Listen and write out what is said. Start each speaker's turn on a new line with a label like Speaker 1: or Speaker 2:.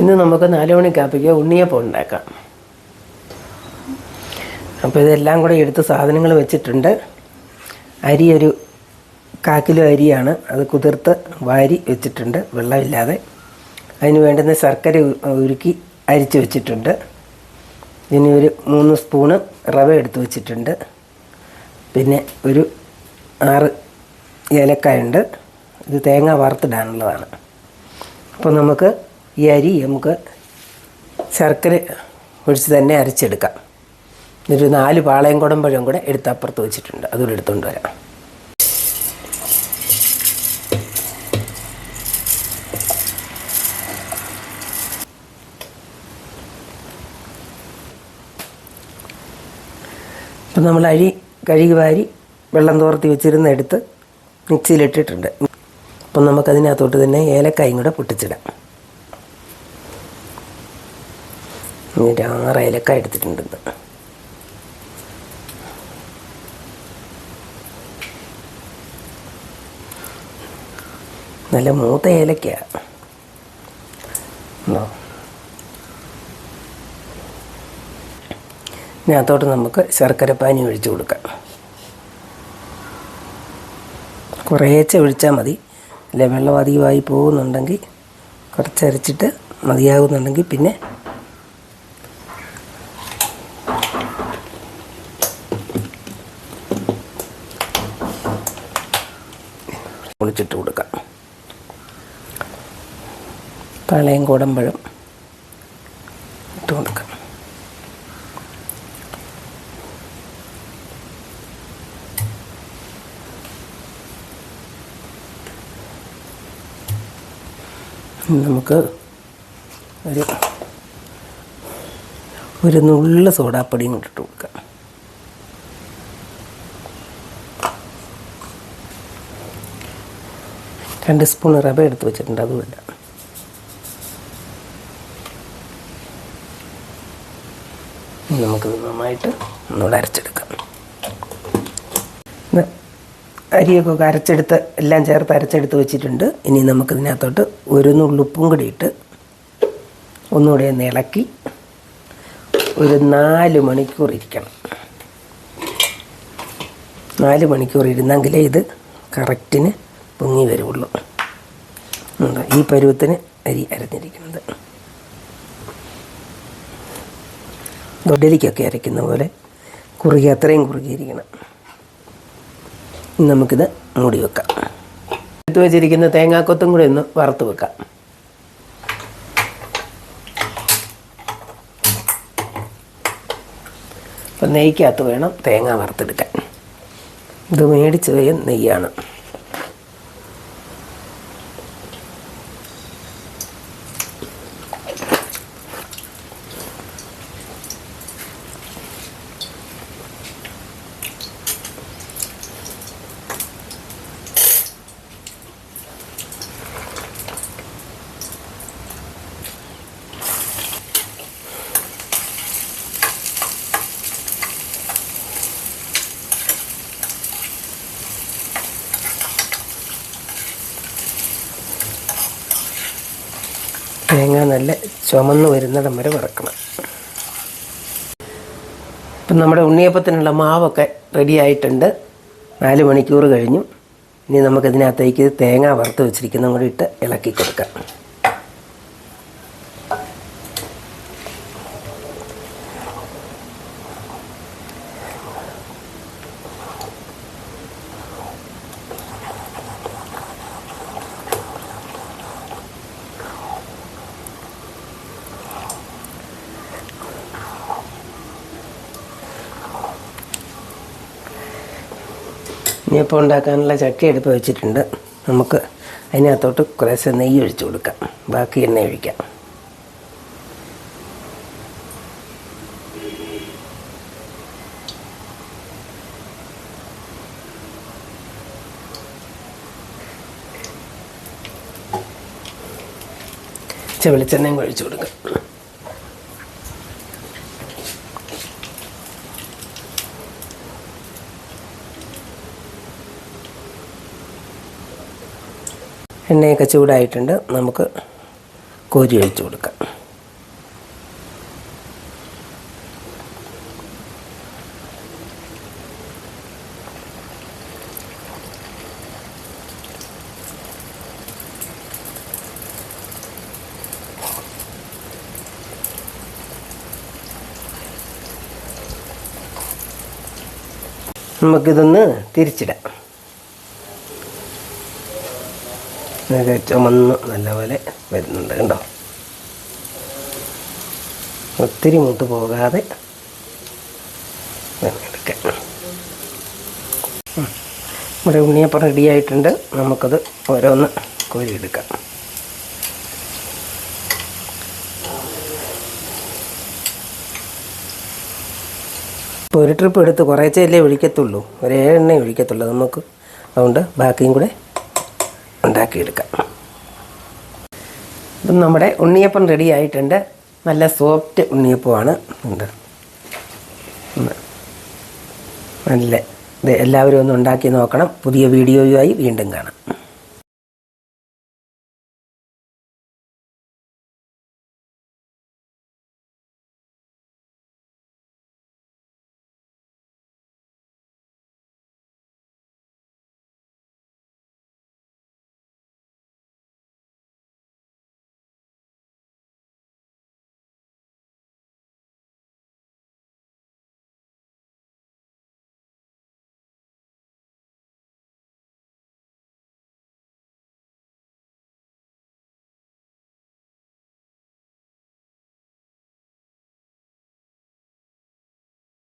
Speaker 1: ഇന്ന് നമുക്ക് നാല് മണി കാപ്പിക്ക് ഉണ്ണിയപ്പം ഉണ്ടാക്കാം. അപ്പോൾ ഇതെല്ലാം കൂടെ എടുത്ത് സാധനങ്ങൾ വെച്ചിട്ടുണ്ട്. അരി ഒരു കാക്കിലോ അരിയാണ്. അത് കുതിർത്ത് വാരി വെച്ചിട്ടുണ്ട്. വെള്ളമില്ലാതെ. അതിന് വേണ്ടുന്ന ശർക്കര ഉരുക്കി അരിച്ച് വെച്ചിട്ടുണ്ട്. ഇനി ഒരു മൂന്ന് സ്പൂണ് റവ എടുത്ത് വെച്ചിട്ടുണ്ട്. പിന്നെ ഒരു ആറ് ഏലക്കായുണ്ട്. ഇത് തേങ്ങ വറുത്തിടാനുള്ളതാണ്. അപ്പോൾ നമുക്ക് ഈ അരി നമുക്ക് ശർക്കര ഒഴിച്ച് തന്നെ അരച്ചെടുക്കാം. എന്നിട്ട് നാല് പാളയം കുടമ്പഴം കൂടെ എടുത്ത് അപ്പുറത്ത് വെച്ചിട്ടുണ്ട്. അതുകൂടെ എടുത്തുകൊണ്ട് വരാം. അപ്പം നമ്മൾ അരി കഴുകി വാരി വെള്ളം തോർത്തി വെച്ചിരുന്ന എടുത്ത് മിക്സിയിലിട്ടിട്ടുണ്ട് അപ്പം നമുക്കതിനകത്തോട്ട് തന്നെ ഏലക്കായും കൂടെ പൊട്ടിച്ചിടാം. ഇനി ആറ് ഏലക്ക എടുത്തിട്ടുണ്ട്. നല്ല മൂത്ത ഏലക്ക. ഇതിനകത്തോട്ട് നമുക്ക് ശർക്കര പാനി ഒഴിച്ചു കൊടുക്കാം. കുറേച്ചെ ഒഴിച്ചാൽ മതി. അല്ലെ? വെള്ളം അധികമായി പോകുന്നുണ്ടെങ്കിൽ കുറച്ചരച്ചിട്ട് മതിയാകുന്നുണ്ടെങ്കിൽ പിന്നെ ഒളിച്ചിട്ട് കൊടുക്കാം. പാളയം കോടമ്പഴം ഇട്ട് കൊടുക്കാം. നമുക്ക് ഒരു ഒരു നുള്ള സോഡാപ്പൊടിയും ഇട്ടിട്ട് ഇട്ട് കൊടുക്കാം. രണ്ട് സ്പൂൺ റവ എടുത്ത് വെച്ചിട്ടുണ്ട് അതും ഇനി നമുക്കിത് നന്നായിട്ട് ഒന്നുകൂടെ അരച്ചെടുക്കാം. അരിയൊക്കെ അരച്ചെടുത്ത് എല്ലാം ചേർത്ത് അരച്ചെടുത്ത് വെച്ചിട്ടുണ്ട്. ഇനി നമുക്കിതിനകത്തോട്ട് ഒരു നുള്ളുപ്പും കൂടി ഇട്ട് ഒന്നുകൂടെ ഒന്ന് ഇളക്കി ഒരു നാല് മണിക്കൂർ ഇരിക്കണം. നാല് മണിക്കൂർ ഇരുന്നെങ്കിലേ ഇത് കറക്റ്റിന് പൊങ്ങി വരുള്ളൂ. ഈ പരുവത്തിന് അരി അരഞ്ഞിരിക്കുന്നത്. ദൊഡലിക്കൊക്കെ അരയ്ക്കുന്ന പോലെ കുറുകി അത്രയും കുറുകിയിരിക്കണം. നമുക്കിത് മൂടി വെക്കാം. എടുത്ത് വെച്ചിരിക്കുന്ന തേങ്ങാക്കൊത്തും കൂടി ഒന്ന് വറുത്ത് വെക്കാം. അപ്പം നെയ്ക്കകത്ത് വേണം തേങ്ങ വറുത്തെടുക്കാൻ. ഇത് മേടിച്ച് വയ്യ നെയ്യാണ്. തേങ്ങ നല്ല ചുമന്ന് വരുന്നിടം വരെ വറക്കണം. ഇപ്പം നമ്മുടെ ഉണ്ണിയപ്പത്തിനുള്ള മാവൊക്കെ റെഡി ആയിട്ടുണ്ട്. നാല് മണിക്കൂർ കഴിഞ്ഞു. ഇനി നമുക്കതിനകത്തേക്ക് തേങ്ങ വറുത്ത് വെച്ചിരിക്കുന്നതും കൂടി ഇട്ട് ഇളക്കി കൊടുക്കാം. ഇനിയിപ്പോൾ ഉണ്ടാക്കാനുള്ള ചട്ടി എടുപ്പ് വെച്ചിട്ടുണ്ട്. നമുക്ക് അതിനകത്തോട്ട് കുറേശ്ശെ നെയ്യ് ഒഴിച്ചു കൊടുക്കാം. ബാക്കി എണ്ണ ഒഴിക്കാം. വെളിച്ചെണ്ണയും ഒഴിച്ചു കൊടുക്കാം. എണ്ണയൊക്കെ ചൂടായിട്ടുണ്ട്. നമുക്ക് കോരി ഒഴിച്ചു കൊടുക്കാം. നമുക്കിതൊന്ന് തിരിച്ചിടാം ഇത് ചുമന്ന് നല്ലപോലെ വരുന്നുണ്ട് കണ്ടോ? ഒത്തിരി മുട്ട് പോകാതെ. നമ്മുടെ ഉണ്ണിയപ്പം റെഡിയായിട്ടുണ്ട് നമുക്കത് ഓരോന്ന് കോരിയെടുക്കാം. ഇപ്പോൾ ഒരു ട്രിപ്പ് എടുത്ത് കുറേച്ചല്ലേ ഒഴിക്കത്തുള്ളൂ ഒരേ എണ്ണ ഒഴിക്കത്തുള്ളൂ നമുക്ക് അതുകൊണ്ട് ബാക്കിയും കൂടെ ഉണ്ടാക്കിയെടുക്കാം. ഇപ്പം നമ്മുടെ ഉണ്ണിയപ്പം റെഡി ആയിട്ടുണ്ട്. നല്ല സോഫ്റ്റ് ഉണ്ണിയപ്പമാണ്. ഉണ്ട്. നല്ല ഇത് എല്ലാവരും ഒന്ന് ഉണ്ടാക്കി നോക്കണം. പുതിയ വീഡിയോയുമായി വീണ്ടും കാണാം.